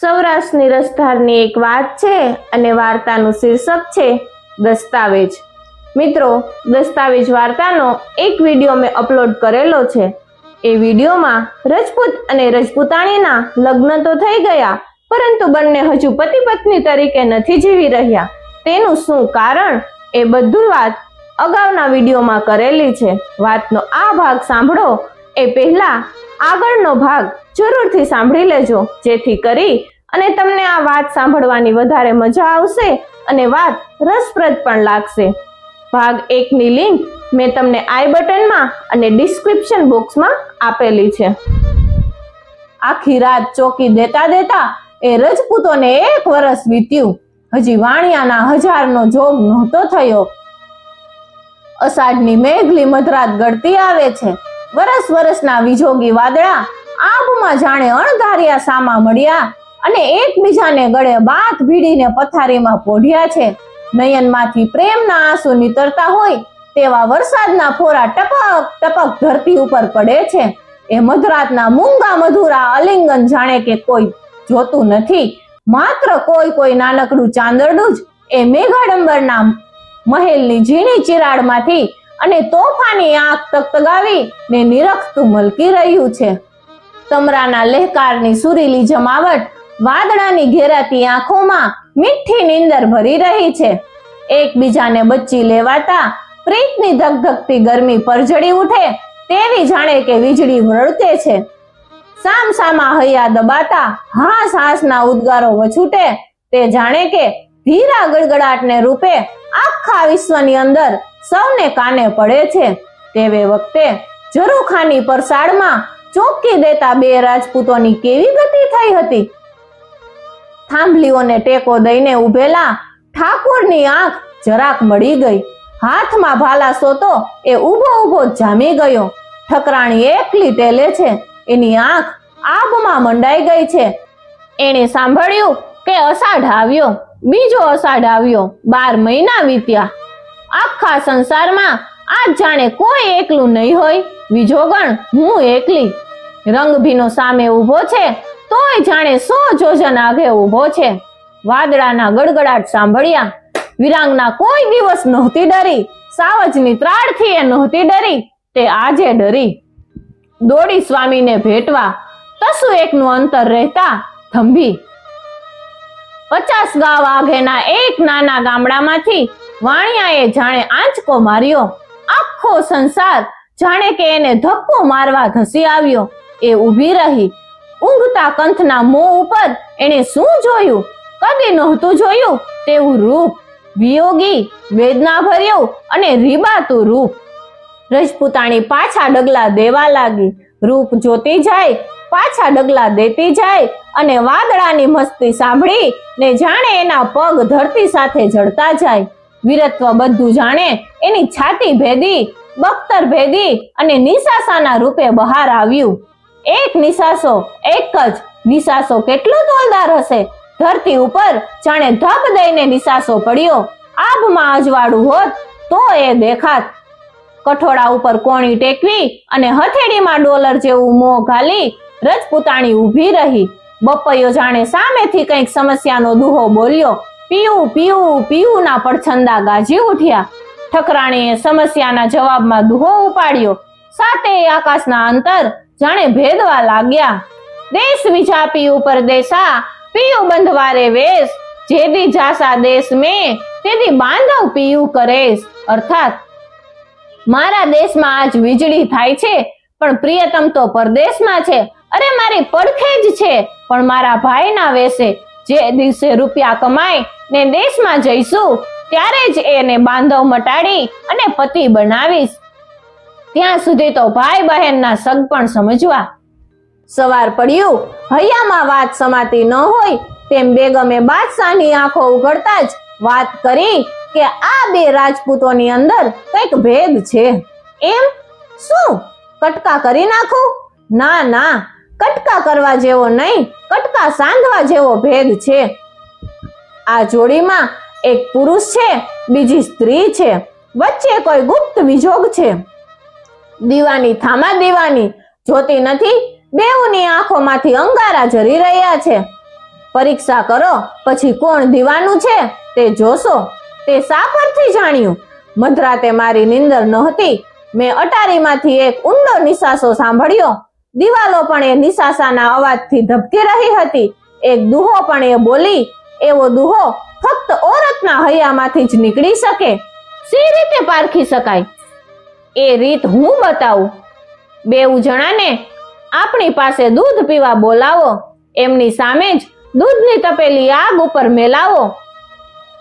સૌરાષ્ટ્રની રસધારની એક વાત છે અને વાર્તાનું શીર્ષક છે દસ્તાવેજ. મિત્રો, દસ્તાવેજ વાર્તાનો એક વીડિયો મેં અપલોડ કરેલો છે. એ વિડીયોમાં રજપૂત અને રજપૂતાણીના લગ્ન તો થઈ ગયા, પરંતુ બંને હજુ પતિ પત્ની તરીકે નથી જીવી રહ્યા. તેનું શું કારણ? એ બધું વાત અગાઉના વિડીયોમાં કરેલી છે. વાતનો આ ભાગ સાંભળો. એ પહેલા આગળનો ભાગ જરૂરથી સાંભળી લેજો, જેથી કરી અને તમને આ વાત સાંભળવાની વધારે મજા આવશે અને વાત રસપ્રદ પણ લાગશે. ભાગ એકની લિંક મેં તમને આઈ બટનમાં અને ડિસ્ક્રિપ્શન બોક્સમાં આપેલી છે. આખી રાત ચોકી દેતા દેતા એ રજપૂતોને એક વર્ષ વીત્યું. હજી વાણિયાના હજારનો જોગ નહોતો થયો. અષાઢની મેઘલી મધરાત ગળતી આવે છે. વરસ વરસના વિજોગી વાદળા આબમાં જાણે અણધાર્યા સામા મળ્યા અને એકબીજાને ગળે બાથ ભીડીને પથારીમાં પોઢ્યા છે. નયનમાંથી પ્રેમના આંસુ નીતરતા હોય તેવા વરસાદના ફોરા ટપક ટપક ધરતી ઉપર પડે છે. એ મધરાતના મૂંગા મધુરા અલિંગન જાણે કે કોઈ જોતું નથી. માત્ર કોઈ કોઈ નાનકડું ચાંદરડું જ એ મેઘાડંબરના મહેલની ઝીણી ચિરાડમાંથી અને તોફાની આંખ તગતગાવી ને નિરખતું મલકી રહ્યું છે. તમરાના લહેકારની સુરીલી જમાવટ વાદળાની ઘેરાતી આંખોમાં મીઠી નીંદર ભરી રહી છે. એકબીજાને બચ્ચી લેવાતા પ્રીતની ધગધગતી ગરમી પરજડી ઉઠે તેવી જાણે કે વીજળી વળતે છે. સામ સામા હૈયા દબાતા હાસ હાસના ઉદ્ગારો વછૂટે તે જાણે કે ધીરા ગળગડાટને રૂપે આખા વિશ્વની અંદર સૌને કાને પડે છે. તેવે વખતે ઝરૂખાની પરસાળમાં ચોકી દેતા બે રાજપૂતોની કેવી ગતિ થઈ હતી? થાંભલીઓને ટેકો દઈને ઉભેલા ઠાકોરની આંખ જરાક મળી ગઈ. હાથમાં ભાલા સોતો એ ઊભો ઊભો જામી ગયો. ઠકરાણી એકલી ટેલે છે. એની આંખ આબમાં મંડાઈ ગઈ છે. એણે સાંભળ્યું કે અષાઢ આવ્યો, બીજો અષાઢ આવ્યો, બાર મહિના વીત્યા. આખા સંસારમાં આજ જાણે કોઈ એકલું નહીં હોય. બીજો ગણ હું એકલી. રંગભીનો સામે ઊભો છે, તોય જાણે સો જોજન આગે ઊભો છે. વાદળાના ગડગડાટ સાંભળ્યા, વિરાંગના કોઈ દિવસ નહોતી ડરી, સાવજની ત્રાડથી એ નહોતી ડરી, તે આજે ડરી. દોડી સ્વામીને ભેટવા, તસુ એકનું અંતર રહેતા થંભી પચાસ ગાવ આગેના એક નાના ગામડામાંથી વાણિયાએ જાણે આંચકો માર્યો. આખો સંસાર જાણે કે એને ધક્કો મારવા ધસી આવ્યો. એ ઊભી રહી. ઊંઘતા કંથના મોં ઉપર એણે શું જોયું? કદી નહોતું જોયું તેવું રૂપ, વિયોગી વેદના ભર્યું અને રીબાતું રૂપ. રજપૂતાણી પાછા ડગલા દેવા લાગી. રૂપ જોતી જાય, પાછા ડગલા દેતી જાય અને વાદળાની મસ્તી સાંભળી ને જાણે એના પગ ધરતી સાથે જડતા જાય. વીરત્વ બધું જાણે એની છાતી ભેદી, બખ્તર ભેદી અને નિશાસાના રૂપે બહાર આવ્યું. એક નિશાસો, એક જ નિશાસો કેટલો તોલદાર હશે? ધરતી ઉપર જાણે ધબ દઈને નિશાસો પડ્યો. આભમાં અજવાળું હોત તો એ દેખાત. કઠોળા ઉપર કોણી ટેકવી અને હથેળીમાં ડોલર જેવું મોં ઘાલી રજપૂતાણી ઊભી રહી. બપૈયો જાણે સામેથી કંઈક સમસ્યાનો દુહો બોલ્યો. પીવું પીવું પીવું ના પડછંદા ગાજી ઉઠ્યા. ઠકરાણીએ સમસ્યાના જવાબમાં દુહો ઉપાડ્યો. સાતે આકાશના અંતર જાણે ભેદવા લાગ્યા. દેશ વિજા પરદેશા પીયું બંધવારે વેશ. જેદી જાસા દેશ મે, તેદી બાંધવ પીયું કરેશ. અર્થાત, મારા દેશમાં આજ વીજળી થાય છે, પણ પ્રિયતમ તો પરદેશમાં છે. અરે મારી પડખે જ છે, પણ મારા ભાઈના વેશે. જે દિવસે રૂપિયા કમાય, ને દેશમાં જઈશું, ત્યારે જ એને બાંધવ મટાડી અને પતિ બનાવીશ. ત્યાં સુધી તો ભાઈ બહેનના સગ પણ સમજવા. સવાર પડ્યું, હૈયામાં વાત સમાતી ન હોય, તેમ બેગમે બાદશાહની આંખો ઉઘડતા જ વાત કરી કે આ બે રાજપૂતોની અંદર કંઈક ભેદ છે. એમ? શું? કટકા કરી નાખું? ના ના, કટકા કરવા જેવો નહીં, કટકા સાંધવા જેવો ભેદ છે. આ જોડીમાં એક પુરુષ છે, બીજી સ્ત્રી છે, વચ્ચે કોઈ ગુપ્ત વિજોગ છે. દીવાની થામા દીવાની જોતી નથી. બેઉની આંખોમાંથી અંગારા ઝરી રહ્યા છે. પરીક્ષા કરો, પછી કોણ દીવાનું છે તે જોશો. તે શા પરથી જાણ્યું? મધરાતે મારી નિંદર નહોતી. મેં અટારીમાંથી એક ઊંડો નિસાસો સાંભળ્યો. દિવાલો પણ એ નિસાસાના અવાજથી ધબકી રહી હતી. એક દુહો પણ એ બોલી, એવો દુહો ફક્ત ઓરતના હૈયામાંથી જ નીકળી શકે. સી રીતે પારખી શકાય? એ રીત હું બતાવું? બેઉ જણાને, આપણી પાસે દૂધ પીવા બોલાવો, એમની સામે જ દૂધની તપેલી આગ ઉપર મેલાવો.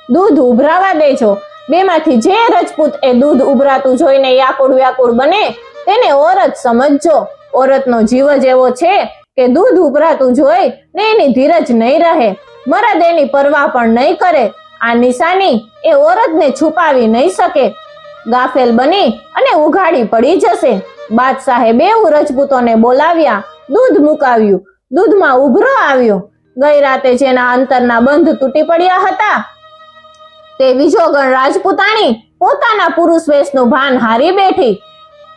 દૂધ ઉભરાવા દેજો, બેમાંથી જે રજપૂત એ દૂધ ઉભરાતું જોઈને વ્યાકુળ વ્યાકુળ બને, તેને ઓરત સમજજો. ઓરતનો જીવ જ એવો છે કે દૂધ ઉભરાતું જોઈ ને એની ધીરજ નહીં રહે. મરદ એની પરવા પણ નહીં કરે. આ નિશાની એ ઓરતને છુપાવી નહીં શકે. ગાફેલ બની અને ઉઘાડી પડી જશે. બાદશાહે બેઉ રજપૂતોને બોલાવ્યા, દૂધ મુકાવ્યું, દૂધમાં ઉભરો આવ્યો. ગઈ રાતે જેના અંતરના બંધ તૂટી પડ્યા હતા, તે વિજોગણ રાજપૂતાણી પોતાના પુરુષ વેશનું ભાન હારી બેઠી.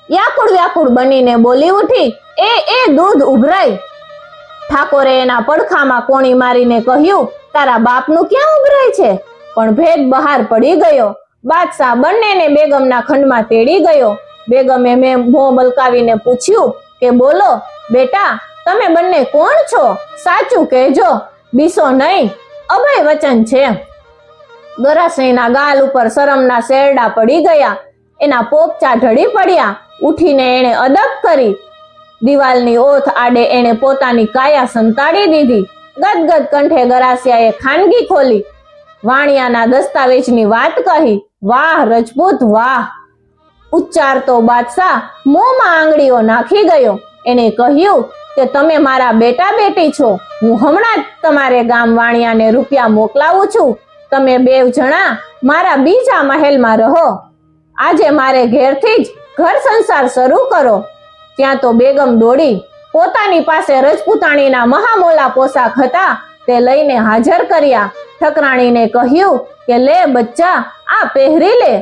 વ્યાકુળ વ્યાકુળ બનીને બોલી ઉઠી, એ એ દૂધ ઉભરાય. ઠાકોરે એના પડખામાં કોણી મારીને કહ્યું, તારા બાપનું ક્યાં ઉભરાય છે? પણ ભેદ બહાર પડી ગયો. બાદશાહ બંનેને બેગમના ખંડમાં તેડી ગયો. બેગમે મેં મોં બલકાવીને પૂછ્યું કે બોલો, બેટા, તમે બંને કોણ છો? સાચું કહેજો, બીસો નહીં, અભય વચન છે. ગરાસણીના ગાલ ઉપર શરમના શેરડા પડી ગયા. એના પોપચા ઢળી પડ્યા. ઉઠીને એણે અદબ કરી. દિવાલની ઓથ આડે એણે પોતાની કાયા સંતાડી દીધી. ગદગદ કંઠે ગરાસિયાએ ખાનગી ખોલી. વાણિયાના દસ્તાવેજની વાત કહી. વાહ, રજપૂત, વાહ. ઉચ્ચારતો બાદશાહ મોંમાં આંગળીઓ નાખી ગયો. એને કહ્યું કે તમે મારા બેટા બેટી છો. હું હમણાં જ તમારે ગામ વાણિયાને રૂપિયા મોકલાવું છું. તમે બેવ જણા મારા બીજા મહેલમાં રહો. આજે મારે ઘેરથી જ ઘર સંસાર શરૂ કરો. ત્યાં તો બેગમ દોડી પોતાની પાસે રજપૂતાણીના મહામોલા પોશાક હતા તે લઈને હાજર કર્યા. ઠકરાણીને કહ્યું કે લે બચ્ચા આ પહેરી લે.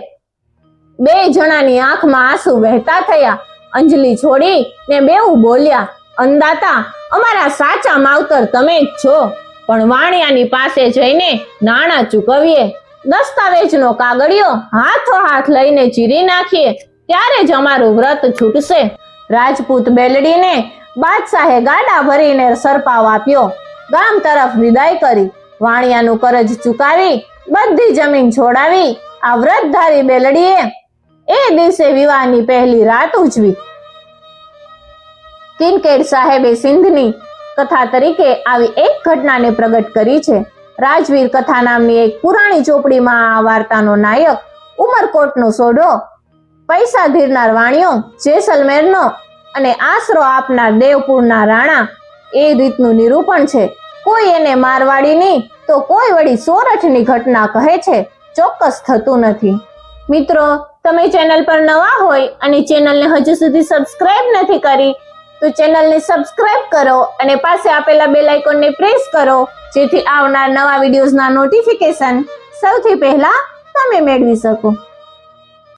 બે જણાની આંખમાં આંસુ વહેતા થયા. અંજલિ છોડી ને બેઉ બોલ્યા, અંદાતા, અમારા સાચા માવતર તમે જ છો. પણ વાણિયાની પાસે જઈને નાણાં ચૂકવીએ. દસ્તાવેજનો કાગળિયો હાથો હાથ લઈને ચીરી નાખીએ. ત્યારે જ અમારું વ્રત છૂટશે. રાજપૂત બેલડીને બાદશાહે ગાડા ભરીને સરપાવ આપ્યો. ગામ તરફ વિદાય કરી. વાણિયાનું કરજ ચૂકાવી બધી જમીન છોડાવી આ વ્રતધારી બેલડીએ એ દિવસે વિવાહની પહેલી રાત ઉજવી. કિનકેડ સાહેબે સિંધની કથા તરીકે આવી એક ઘટનાને પ્રગટ કરી છે. રાજવીર કથા નામની એક પુરાણી ચોપડીમાં આ વાર્તાનો નાયક ઉમરકોટનો સોઢો, પૈસા ધીરનાર વાણિયો જેસલમેરનો અને આશરો આપનાર દેવપુરના રાણા એ રીતનું નિરૂપણ છે. કોઈ એને મારવાડીની તો કોઈ વળી સોરઠની ઘટના કહે છે. ચોક્કસ થતું નથી. મિત્રો, તમે ચેનલ પર નવા હોય અને ચેનલને હજુ સુધી સબસ્ક્રાઇબ નથી કરી, તો ચેનલને સબસ્ક્રાઇબ કરો અને પાસે આપેલા બેલ આઇકોનને પ્રેસ કરો, જેથી આવનાર નવા વિડીયોઝના નોટિફિકેશન સૌથી પહેલા તમે મેળવી શકો.